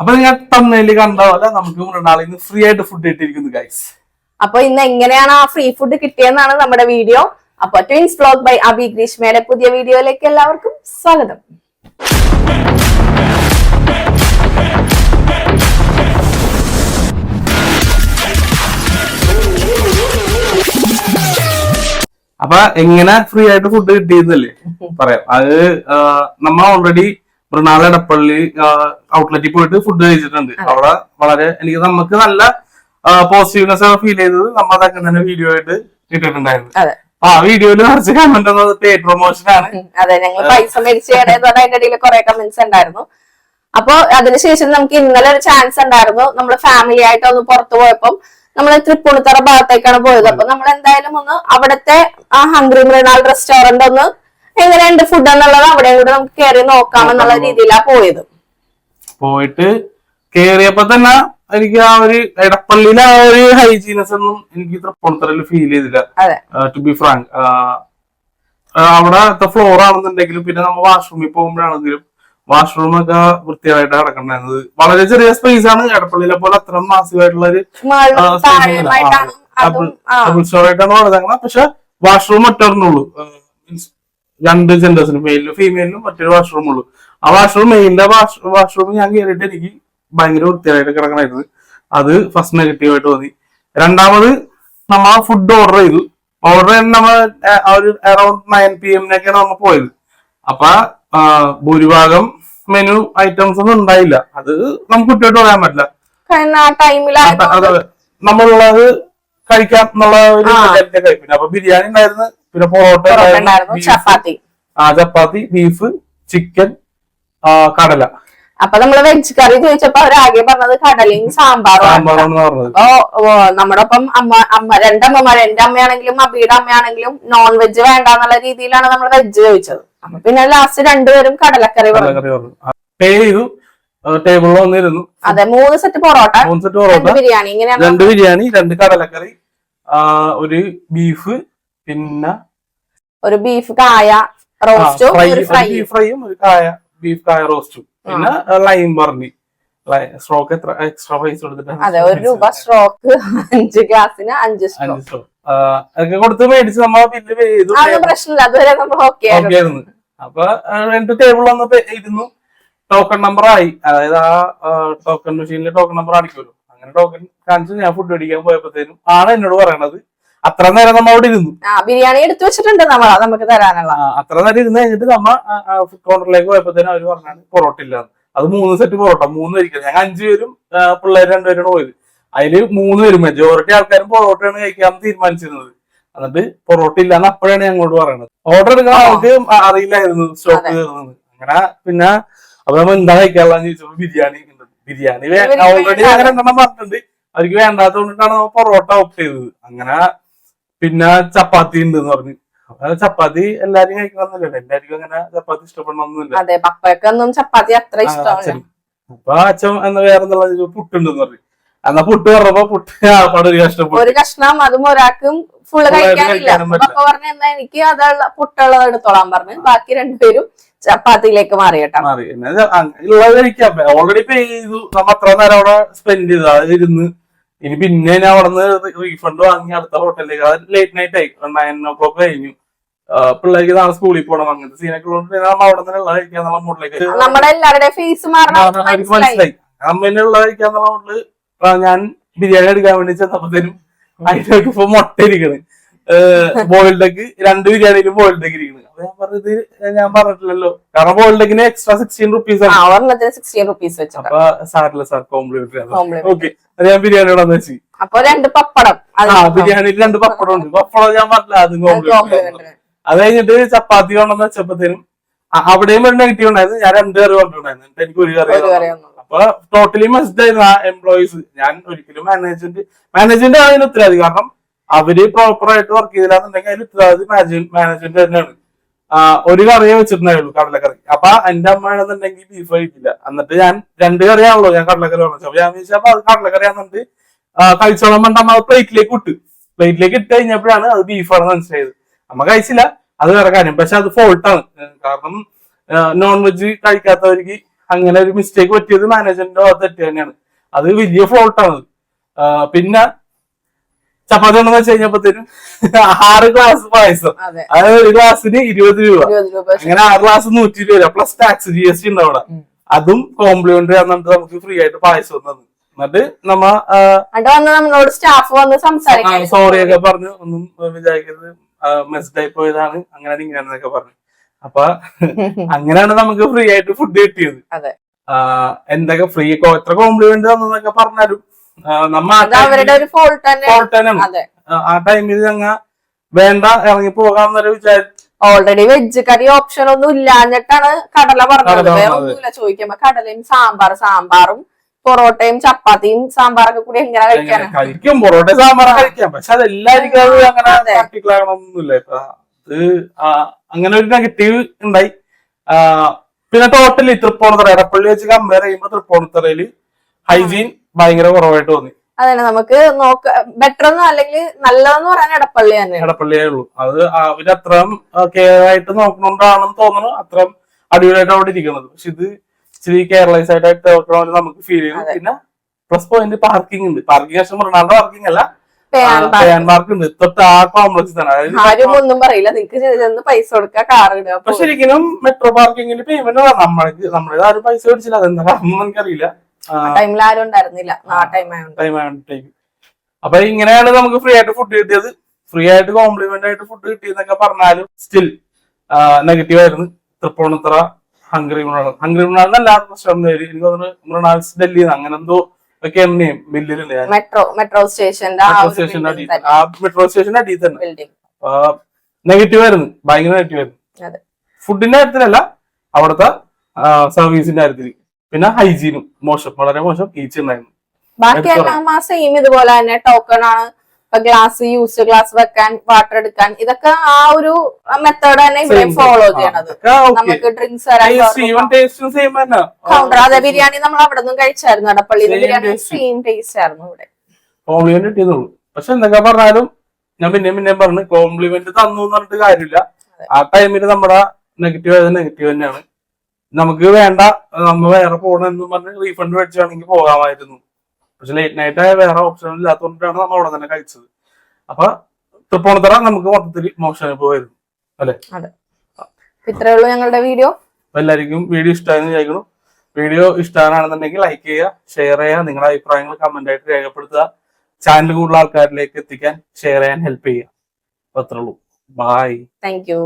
അപ്പൊ നിങ്ങൾ തന്നേലി കണ്ട പോലെ നമുക്ക് മൃണാളിൽ നിന്ന് ഫ്രീ ആയിട്ട് ഫുഡ് കിട്ടിയിരിക്കുന്നു ഗൈസ് അപ്പൊ ഇന്ന് എങ്ങനെയാണ് ആ ഫ്രീ ഫുഡ് കിട്ടിയെന്നാണ് നമ്മുടെ വീഡിയോ അപ്പൊ ട്വിൻസ് ബ്ലോഗ് ബൈ അബി ഗ്രീഷ്മയുടെ പുതിയ വീഡിയോയിലേക്ക് എല്ലാവർക്കും സ്വാഗതം. അപ്പൊ എങ്ങനെ ഫ്രീ ആയിട്ട് ഫുഡ് കിട്ടിയെന്നല്ലേ പറയാം. അത് നമ്മൾ ഓൾറെഡി മൃണാൾ എടപ്പള്ളി ഔട്ട്ലെറ്റിൽ പോയിട്ട് ഫുഡ് കഴിച്ചിട്ടുണ്ട്. അവിടെ വളരെ എനിക്ക് നമുക്ക് നല്ല പോസിറ്റീവ്നെസ് ആണ് ഫീൽ ചെയ്തത്. നമ്മൾ അതൊക്കെ തന്നെ വീഡിയോ ആയിട്ട് ഇട്ടിട്ടുണ്ടായിരുന്നു. അതെ. ആ വീഡിയോയിൽ കുറച്ച് കമന്റ് വന്നത് പ്രൊമോഷൻ ആണ്. അതെ ഞങ്ങൾ പൈസ മേടിച്ച് ചെയ്യണേന്ന് പറഞ്ഞ അതിന്റെ ഇടയിൽ കുറെ കമന്റ്സ് ഉണ്ടായിരുന്നു. അപ്പൊ അതിനുശേഷം നമുക്ക് ഇന്നലെ ഒരു ചാൻസ് ഉണ്ടായിരുന്നു. നമ്മൾ ഫാമിലി ആയിട്ട് ഒന്ന് പുറത്തു പോയപ്പം നമ്മൾ തൃപ്പൂണിത്തറ ഭാഗത്തേക്കാണ് പോയത്. അപ്പൊ നമ്മൾ എന്തായാലും ഒന്ന് അവിടുത്തെ ആ ഹംഗ്രി മൃണാൾ റെസ്റ്റോറന്റ് ഒന്ന് എങ്ങനെയുണ്ട് ഫുഡ് എന്നുള്ളത് അവിടെയും കൂടെ നമുക്ക് കയറി നോക്കാമെന്നുള്ള രീതിയിലാണ് പോയത്. പോയിട്ട് കേറിയപ്പോ തന്നെ എനിക്ക് ആ ഒരു എടപ്പള്ളിയിലെ ആ ഒരു ഹൈജീനസ് ഒന്നും എനിക്ക് തൃപ്പൂണിത്തറയിൽ ഫീൽ ചെയ്തില്ല. ടു ബി ഫ്രാങ്ക് അവിടെ ഫ്ലോർ ആണെന്നുണ്ടെങ്കിലും പിന്നെ നമ്മൾ വാഷ്റൂമിൽ പോകുമ്പോഴാണെങ്കിലും വാഷ്റൂം ഒക്കെ വൃത്തിയായിട്ട് കിടക്കണ്ടായിരുന്നത്. വളരെ ചെറിയ സ്പേസ് ആണ്. എടപ്പള്ളിയിലെ പോലെ അത്ര മാസികമായിട്ടുള്ള ആയിട്ടുള്ള ഒരു ആയിട്ടാണ് വളർന്നത് പക്ഷെ വാഷ്റൂം ഒറ്റൊരെണ്ണുള്ളൂ മീൻസ് രണ്ട് ജെൻഡേഴ്സിനും മെയിലും ഫീമെയിലിനും മറ്റൊരു വാഷ്റൂം ഉള്ളൂ. ആ വാഷ്റൂം മെയിലിന്റെ വാഷ്റൂം ഞാൻ കയറിയിട്ട് എനിക്ക് ഭയങ്കര വൃത്തിയായിട്ട് കിടക്കണായിരുന്നു. അത് ഫസ്റ്റ് നെഗറ്റീവ് ആയിട്ട് തോന്നി രണ്ടാമത് നമ്മ ഫുഡ് ഓർഡർ ചെയ്തു. ഓർഡർ ചെയ്യുന്ന നമ്മൾ ഒരു അറൌണ്ട് നയൻ പി എമ്മിനൊക്കെയാണ് നമ്മൾ പോയത്. അപ്പൊ ഭൂരിഭാഗം മെനു ഐറ്റംസ് ഒന്നും ഉണ്ടായില്ല. അത് നമുക്ക് കുട്ടിയോട്ട് പറയാൻ പറ്റില്ല. നമ്മളുള്ളത് കഴിക്കാം എന്നുള്ള ഒരു പിന്നെ അപ്പൊ ബിരിയാണി ഉണ്ടായിരുന്നു. പിന്നെ പൊറോട്ട ഉണ്ടായിരുന്നു. ചപ്പാത്തി. ആ ചപ്പാത്തി ബീഫ് ചിക്കൻ കടല. അപ്പൊ നമ്മൾ വെജ് കറി ചോദിച്ചപ്പോ അവരാകെ പറഞ്ഞത് കടലയും സാമ്പാറും അപ്പോ നമ്മുടെ ഒപ്പം അമ്മ അമ്മ രണ്ടമ്മമാർ എന്റെ അമ്മയാണെങ്കിലും അബിയുടെ അമ്മയാണെങ്കിലും നോൺ വെജ് വേണ്ട എന്നുള്ള രീതിയിലാണ് നമ്മൾ വെജ് ചോദിച്ചത്. അപ്പൊ പിന്നെ ലാസ്റ്റ് രണ്ടുപേരും കടലക്കറി പറഞ്ഞു. കടലക്കറി പറഞ്ഞു പേ ചെയ്തു. ടേബിളിൽ വന്നിരുന്നു. അതെ മൂന്ന് സെറ്റ് പൊറോട്ട മൂന്ന് സെറ്റ് രണ്ട് പൊറോട്ട ബിരിയാണി ഇങ്ങനെയാണ് രണ്ട് ബിരിയാണി രണ്ട് കടലക്കറി ഒരു ബീഫ് പിന്നെ ഒരു ബീഫ് കായ റോസ്റ്റും ബീഫ് ഫ്രൈയും ഒരു കായ ബീഫ് കായ റോസ്റ്റും പിന്നെ ലൈം പറഞ്ഞി. സ്ട്രോക്ക് എത്ര എക്സ്ട്രാ പൈസ കൊടുത്തിട്ടാണ് അതെ ഒരു രൂപ സ്ട്രോക്ക് അഞ്ച് ഗ്ലാസിന് അഞ്ച് സ്ട്രോക്ക് അഞ്ച് അതൊക്കെ കൊടുത്ത് മേടിച്ച് നമ്മ ബില്ല് പേ ചെയ്തു അതൊന്നും പ്രശ്നമില്ല അതുവരെ നമ്മൾ ഓക്കെ ആയിരുന്നു. അപ്പൊ രണ്ട് ടേബിൾ വന്നപ്പോ ഇരുന്നു. ടോക്കൺ നമ്പർ ആയി. അതായത് ആ ടോക്കൺ മെഷീനിൽ ടോക്കൺ നമ്പർ അടിക്കുമല്ലോ. അങ്ങനെ ടോക്കൺ കാണിച്ച് ഞാൻ ഫുഡ് അടിക്കാൻ പോയപ്പോഴത്തേനും ആണ് എന്നോട് പറയണത്. അത്ര നേരം നമ്മ അവിടെ ഇരുന്നു. ബിരിയാണി എടുത്തു വെച്ചിട്ടുണ്ട് നമ്മൾ. നമുക്ക് തരാനുള്ള. അത്ര നേരം ഇരുന്ന് കഴിഞ്ഞിട്ട് നമ്മ ഫുഡ് കൗണ്ടറിലേക്ക് പോയപ്പോഴത്തേനും അവർ പറഞ്ഞാണ് പൊറോട്ട ഇല്ലാന്ന്. അത് മൂന്ന് സെറ്റ് പൊറോട്ട മൂന്ന് പേരിക്കും ഞങ്ങൾ അഞ്ചു പേരും പിള്ളേർ രണ്ടുപേരാണ് പോയത്. അതിൽ മൂന്ന് പേരും മെജോറിറ്റി ആൾക്കാരും പൊറോട്ടയാണ് കഴിക്കാൻ തീരുമാനിച്ചിരുന്നത്. എന്നിട്ട് പൊറോട്ട ഇല്ലാന്ന് അപ്പോഴാണ് ഞങ്ങളോട് പറയുന്നത് ഓർഡർ എടുക്കാൻ നമുക്ക് അറിയില്ലായിരുന്നു സ്റ്റോക്ക്. തീർന്നത്. അങ്ങനെ പിന്നെ അപ്പൊ നമ്മൾ എന്താ കഴിക്കാനുള്ള ചോദിച്ചപ്പോ ബിരിയാണി ഉണ്ട്. ബിരിയാണി ഓൾറെഡി. അങ്ങനെ രണ്ടെണ്ണം പറഞ്ഞിട്ടുണ്ട്. അവർക്ക് വേണ്ടാത്തതുകൊണ്ടിട്ടാണ് നമ്മൾ പൊറോട്ട ഓപ്റ്റ് ചെയ്തത്. അങ്ങനെ പിന്നെ ചപ്പാത്തി ഉണ്ട് എന്ന് പറഞ്ഞു ചപ്പാത്തി എല്ലാരും കഴിക്കണമെന്നില്ല. എല്ലാവർക്കും അങ്ങനെ ചപ്പാത്തി ഇഷ്ടപ്പെടണമെന്നില്ല. അതെ പപ്പയ്ക്കൊന്നും ചപ്പാത്തി അത്ര. അപ്പൊ അച്ഛൻ. എന്ന വേറെ പുട്ടുണ്ടെന്ന് പറഞ്ഞു. എന്നാ പുട്ട് പറഞ്ഞപ്പോ പുട്ട് ആൾക്കാട് ഒരു കഷ്ടപ്പെട്ടു ഒരു കഷ്ണം അതും ഒരാൾക്കും ഫുള്ള് കഴിക്കാനില്ല. കഴിക്കാനും അപ്പൊ പറഞ്ഞ എന്നാ എനിക്ക് അതുള്ള പുട്ടുള്ളത് എടുത്തോളാൻ പറഞ്ഞു. ബാക്കി രണ്ടുപേരും ചപ്പാത്തിയിലേക്ക് മാറി കേട്ടോ. മാറി. ഓൾറെഡി പേ ചെയ്തു നമ്മ അത്ര നേരം അവിടെ സ്പെൻഡ് ചെയ്തു അത് ഇരുന്ന് ഇനി പിന്നെ ഞാൻ അവിടെ നിന്ന് റീഫണ്ട് വാങ്ങി അടുത്ത ഹോട്ടലിലേക്ക് അത് ലേറ്റ് നൈറ്റ് ആയി. നയൻ ഓ ക്ലോക്ക് കഴിഞ്ഞു. പിള്ളേർക്ക് നാളെ സ്കൂളിൽ പോകണം അങ്ങനത്തെ സീനൊക്കെ ഉള്ളത് നമ്മൾ അവിടെ നിന്ന് ഉള്ളത് കഴിക്കാന്നുള്ള മാറണം അവർക്ക് മനസ്സിലായി. അമ്മേനെ ഉള്ളത് കഴിക്കാന്നുള്ള മൂഡിൽ ഞാൻ ബിരിയാണി എടുക്കാൻ വേണ്ടി ചെന്നപ്പോഴത്തേനും അതിനൊക്കെ ഇപ്പൊ മുട്ട ഇരിക്കണ്. ബോയിൽഡ് എഗ് രണ്ട് ബിരിയാണിയിലും ബോയിൽഡ് എഗ് ഇരിക്കുന്നത് അപ്പൊ ഞാൻ പറഞ്ഞത് ഞാൻ പറഞ്ഞിട്ടില്ലല്ലോ. കാരണം ബോയിൽഡ് എഗിന് എക്സ്ട്രാ സിക്സ്റ്റീൻ റുപ്പീസ് അപ്പൊ സാറില്ല സാർ കോംപ്ലിമെന്ററി. ഓക്കെ അത് ഞാൻ ബിരിയാണി ഇവിടെ വെച്ച്? അപ്പൊ രണ്ട് പപ്പടം. ആ ബിരിയാണിയിൽ രണ്ട് പപ്പടം ഉണ്ട്. പപ്പടം ഞാൻ പറഞ്ഞില്ല അത് കോംപ്ലിമെന്ററി. അത് കഴിഞ്ഞിട്ട് ചപ്പാത്തി കൊണ്ടെന്ന് വെച്ചപ്പോഴത്തേനും അവിടെയും ഒരു നെഗറ്റീവ് ഉണ്ടായിരുന്നു. ഞാൻ രണ്ട് കറി കൊണ്ടുണ്ടായിരുന്നു എനിക്ക് ഒരു കറി. അപ്പൊ ടോട്ടലി മെസ്ഡായിരുന്നു ആയിരുന്നു ആ എംപ്ലോയീസ് ഞാൻ ഒരിക്കലും മാനേജ്മെന്റ് മാനേജ്മെന്റ് അതിന് ഉത്തരവാദി. കാരണം അവർ പ്രോപ്പറായിട്ട് വർക്ക് ചെയ്തില്ലാന്നുണ്ടെങ്കിൽ അതിൽ ഉത്തരവാദി മാനേജ്മെന്റ് തന്നെയാണ്. ഒരു കറിയേ വെച്ചിട്ടുണ്ടായുള്ളൂ കടലക്കറി. അപ്പൊ എന്റെ അമ്മയാണെന്നുണ്ടെങ്കിൽ ബീഫ് കഴിക്കില്ല. എന്നിട്ട് ഞാൻ രണ്ട് കറിയാണല്ലോ ഞാൻ കടലക്കറി പറഞ്ഞു അപ്പൊ ഞാൻ ചോദിച്ചപ്പോ അത് കടലക്കറി കടലക്കറിയാന്നിട്ട് കഴിച്ചോളം പണ്ട് അമ്മ പ്ലേറ്റിലേക്ക് ഇട്ട്. പ്ലേറ്റിലേക്ക് ഇട്ട് കഴിഞ്ഞപ്പോഴാണ് അത് ബീഫാണെന്ന് മനസ്സിലായത്. അമ്മ കഴിച്ചില്ല. അത് വേറെ കാര്യം. പക്ഷെ അത് ഫോൾട്ടാണ് കാരണം നോൺ വെജ് കഴിക്കാത്തവർക്ക് അങ്ങനെ ഒരു മിസ്റ്റേക്ക് പറ്റിയത് മാനേജറിന്റെ ഭാഗത്ത് തെറ്റ് തന്നെയാണ്. അത് വലിയ ഫോൾട്ടാണ് പിന്നെ ചപ്പാത്തി ഉണ്ടെന്ന് വെച്ച് കഴിഞ്ഞപ്പോഴത്തേനും ആറ് ഗ്ലാസ് പായസം. അതെ. അതായത് ഒരു ഗ്ലാസ്സിന് ഇരുപത് രൂപ. അങ്ങനെ ആറ് ഗ്ലാസ് നൂറ്റി ഇരുപത് രൂപ. Plus tax G S T ഉണ്ട് അവിടെ. അതും കോംപ്ലിമെന്ററി ആണെന്നിട്ട് നമുക്ക് ഫ്രീ ആയിട്ട് പായസം വന്നത് എന്നിട്ട് നമ്മ നമ്മളോട് സ്റ്റാഫ് വന്ന് സംസാരിക്കാൻ സോറി ഒക്കെ പറഞ്ഞു. ഒന്നും വിചാരിക്കരുത്. മെസ്ഡായി പോയതാണ്. അങ്ങനെ ഇങ്ങനെയാണെന്നൊക്കെ പറഞ്ഞു. അപ്പൊ അങ്ങനെയാണ് നമുക്ക് ഫ്രീ ആയിട്ട് ഫുഡ് കിട്ടിയത്. എന്തൊക്കെ ഫ്രീ എത്ര കോംപ്ലിമെന്റ് തന്നതൊക്കെ പറഞ്ഞാലും നമ്മ ഫോൾട്ട് തന്നെ തന്നെയാണ്. ആ, ടൈമിൽ ഞങ്ങ വേണ്ട ഇറങ്ങി പോകാമെന്നൊരു വിചാരിച്ചു ഓൾറെഡി വെജ് കറി ഓപ്ഷൻ ഒന്നും ഇല്ലാഞ്ഞിട്ടാണ് കടല പറഞ്ഞത്. വേറെ ഒന്നുമില്ല ചോദിക്കുമ്പോ കടലയും സാമ്പാർ സാമ്പാറും പൊറോട്ടയും ചപ്പാത്തിയും സാമ്പാറൊക്കെ കൂടി എങ്ങനെ കഴിക്കാൻ കഴിക്കും പൊറോട്ട സാമ്പാർ കഴിക്കാം. പക്ഷെ അതെല്ലാവർക്കും അത് അങ്ങനെ പ്രാക്ടിക്കൽ ആകണമെന്നൊന്നുമില്ല ഇപ്പൊ അത് അങ്ങനെ ഒരു നെഗറ്റീവ് ഉണ്ടായി. പിന്നെ ടോട്ടലി തൃപ്പൂണിത്തറ എടപ്പള്ളി വെച്ച് കമ്പയർ ചെയ്യുമ്പോൾ തൃപ്പൂണിത്തറയിൽ ഹൈജീൻ ഭയങ്കര കുറവായിട്ട് തോന്നി. അതന്നെ നമുക്ക് നോക്ക ബെറ്റർ എന്നോ അല്ലെങ്കിൽ നല്ലതെന്ന് പറയാൻ ഇടപ്പള്ളി തന്നെ. എടപ്പള്ളിയേ ഉള്ളൂ. അത് അവർ അത്രയും കെയർ ആയിട്ട് നോക്കണോണ്ടാണെന്ന് തോന്നുന്നു. അത്രയും അടിപൊളിയായിട്ട് അവിടെ ഇരിക്കുന്നത്. പക്ഷെ ഇത് ഇച്ചിരി കെയർലെസ് ആയിട്ട് നോക്കണമെന്ന് നമുക്ക് ഫീൽ ചെയ്യുന്നു പിന്നെ പ്ലസ് പോയിന്റ് പാർക്കിംഗ് ഉണ്ട്. പാർക്കിംഗ് ശേഷം മൃണാളുടെ പാർക്കിംഗ് അല്ല. പാർക്ക് ഉണ്ട്. തൊട്ട് ആ കോംപ്ലക്സ് തന്നെ. അതായത് ആരും ഒന്നും പറയില്ല. നിങ്ങക്ക് പൈസ കൊടുക്കുക കാർ ഇടുക പക്ഷെ ശരിക്കും മെട്രോ പാർക്കിങ്ങിൽ പേയ്മെന്റ് നമ്മൾക്ക് നമ്മളേത് ആരും പൈസ മേടിച്ചില്ല. അതെന്താ എനിക്കറിയില്ല. ടൈമിൽ ആരും ഉണ്ടായിരുന്നില്ല. ആ ടൈം ആയതുകൊണ്ട് അപ്പൊ ഇങ്ങനെയാണ് നമുക്ക് ഫ്രീ ആയിട്ട് ഫുഡ് കിട്ടിയത്. ഫ്രീ ആയിട്ട് കോംപ്ലിമെന്റ് ആയിട്ട് ഫുഡ് കിട്ടിയെന്നൊക്കെ പറഞ്ഞാലും സ്റ്റിൽ നെഗറ്റീവ് ആയിരുന്നു. തൃപ്പൂണിത്തറ ഹംഗറി മൃണാൾ ഹംഗറി മൃണാൾ എന്നല്ല പ്രശ്നം എനിക്ക് തോന്നുന്നു മൃണാൾസ് ഡൽഹി അങ്ങനെ എന്തോ ഒക്കെ എണ്ണയും ബില്ലിലുണ്ട് മെട്രോ മെട്രോ സ്റ്റേഷന്റെ ആ മെട്രോ സ്റ്റേഷന്റെ അടിയിൽ. തന്നെ. നെഗറ്റീവ് ആയിരുന്നു. ഭയങ്കര നെഗറ്റീവ് ആയിരുന്നു. ഫുഡിന്റെ കാര്യത്തിലല്ല അവിടുത്തെ സർവീസിന്റെ കാര്യത്തിൽ പിന്നെ ഹൈജീനും മോശം വളരെ മോശം ഈച്ച ഉണ്ടായിരുന്നു. ബാക്കി എല്ലാ മാസം ഇതുപോലെ തന്നെ ടോക്കൺ ആണ്. ഗ്ലാസ് യൂസ് ഗ്ലാസ് വെക്കാൻ വാട്ടർ എടുക്കാൻ ഇതൊക്കെ ആ ഒരു മെത്തേഡ് തന്നെ ഇവിടെ ഫോളോ ചെയ്യണത്. നമുക്ക് ഡ്രിങ്ക്സ് വരാൻ. കൗണ്ടർ അതെ ബിരിയാണി നമ്മൾ അവിടെ നിന്നും കഴിച്ചായിരുന്നു അടപ്പള്ളി ബിരിയാണി. സെയിം ടേസ്റ്റ് ആയിരുന്നു ഇവിടെ. കോംപ്ലിമെന്റ് കിട്ടിയതുള്ളൂ. പക്ഷെ എന്തൊക്കെ പറഞ്ഞാലും ഞാൻ പിന്നെയും പിന്നെയും പറഞ്ഞു കോംപ്ലിമെന്റ് തന്നു എന്ന് പറഞ്ഞിട്ട് കാര്യമില്ല. ആ ടൈമിൽ നമ്മുടെ നെഗറ്റീവ് ആയത് നെഗറ്റീവ് തന്നെയാണ്. നമുക്ക് വേണ്ട നമ്മൾ വേറെ പോകണമെന്നും പറഞ്ഞ് റീഫണ്ട് മേടിച്ചാണെങ്കിൽ പോകാമായിരുന്നു. പക്ഷെ ലേറ്റ് നൈറ്റ് ആയ വേറെ ഓപ്ഷൻ ഇല്ലാത്തതുകൊണ്ടാണ് നമ്മൾ അവിടെ തന്നെ കഴിച്ചത്. അപ്പൊ തൃപ്പൂണിത്തറ നമുക്ക് മൊത്തത്തിൽ മോശം അനുഭവമായിരുന്നു ഇത്രേ ഉള്ളൂ ഞങ്ങളുടെ വീഡിയോ. എല്ലാവർക്കും വീഡിയോ ഇഷ്ടമായെന്ന് വിചാരിക്കുന്നു. വീഡിയോ ഇഷ്ടമാണെന്നുണ്ടെങ്കിൽ ലൈക്ക് ചെയ്യുക ഷെയർ ചെയ്യുക നിങ്ങളുടെ അഭിപ്രായങ്ങൾ കമന്റ് ആയിട്ട് രേഖപ്പെടുത്തുക. ചാനൽ കൂടുതൽ ആൾക്കാരിലേക്ക് എത്തിക്കാൻ ഷെയർ ചെയ്യാൻ ഹെൽപ്പ് ചെയ്യുക. അപ്പൊ അത്രേ ഉള്ളൂ. Bye thank you